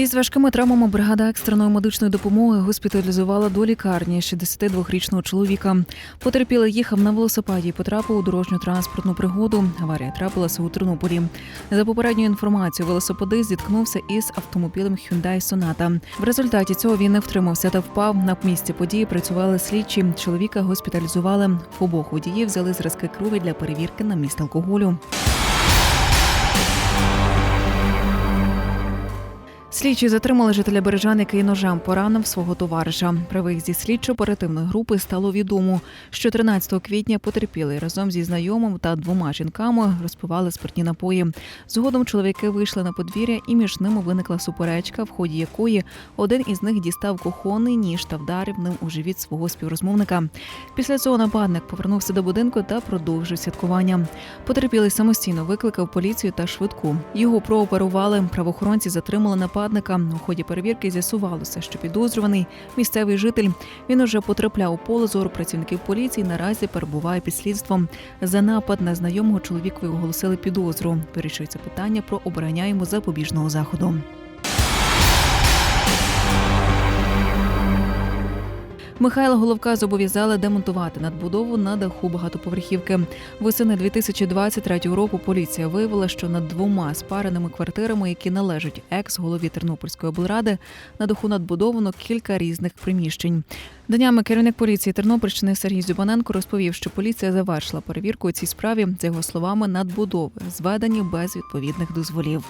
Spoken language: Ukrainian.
Із важкими травмами бригада екстреної медичної допомоги госпіталізувала до лікарні 62-річного чоловіка. Потерпілий їхав на велосипеді потрапив у дорожню транспортну пригоду. Аварія трапилася у Тернополі. За попередньою інформацією, велосипедист зіткнувся із автомобілем Hyundai Sonata. В результаті цього він не втримався та впав. На місці події працювали слідчі. Чоловіка госпіталізували. В обох водіїв взяли зразки крові для перевірки на міст алкоголю. Слідчі затримали жителя Бережан, який ножем поранив свого товариша. При виїзді слідчо-оперативної групи стало відомо, що 13 квітня потерпілий разом зі знайомим та двома жінками розпивали спиртні напої. Згодом чоловіки вийшли на подвір'я, і між ними виникла суперечка, в ході якої один із них дістав кухонний ніж та вдарив ним у живіт свого співрозмовника. Після цього нападник повернувся до будинку та продовжив святкування. Потерпілий самостійно викликав поліцію та швидку. Його прооперували. Правоохоронці затримали нападника. У ході перевірки з'ясувалося, що підозрюваний місцевий житель. Він уже потрапляв у поле зору працівників поліції. Наразі перебуває під слідством. За напад на знайомого чоловікові оголосили підозру. Вирішується питання про обрання йому запобіжного заходу. Михайла Головка зобов'язали демонтувати надбудову на даху багатоповерхівки. Восени 2023 року поліція виявила, що над двома спареними квартирами, які належать екс-голові Тернопільської облради, на даху надбудовано кілька різних приміщень. Днями керівник поліції Тернопільщини Сергій Зюбаненко розповів, що поліція завершила перевірку у цій справі. За його словами, надбудови зведені без відповідних дозволів.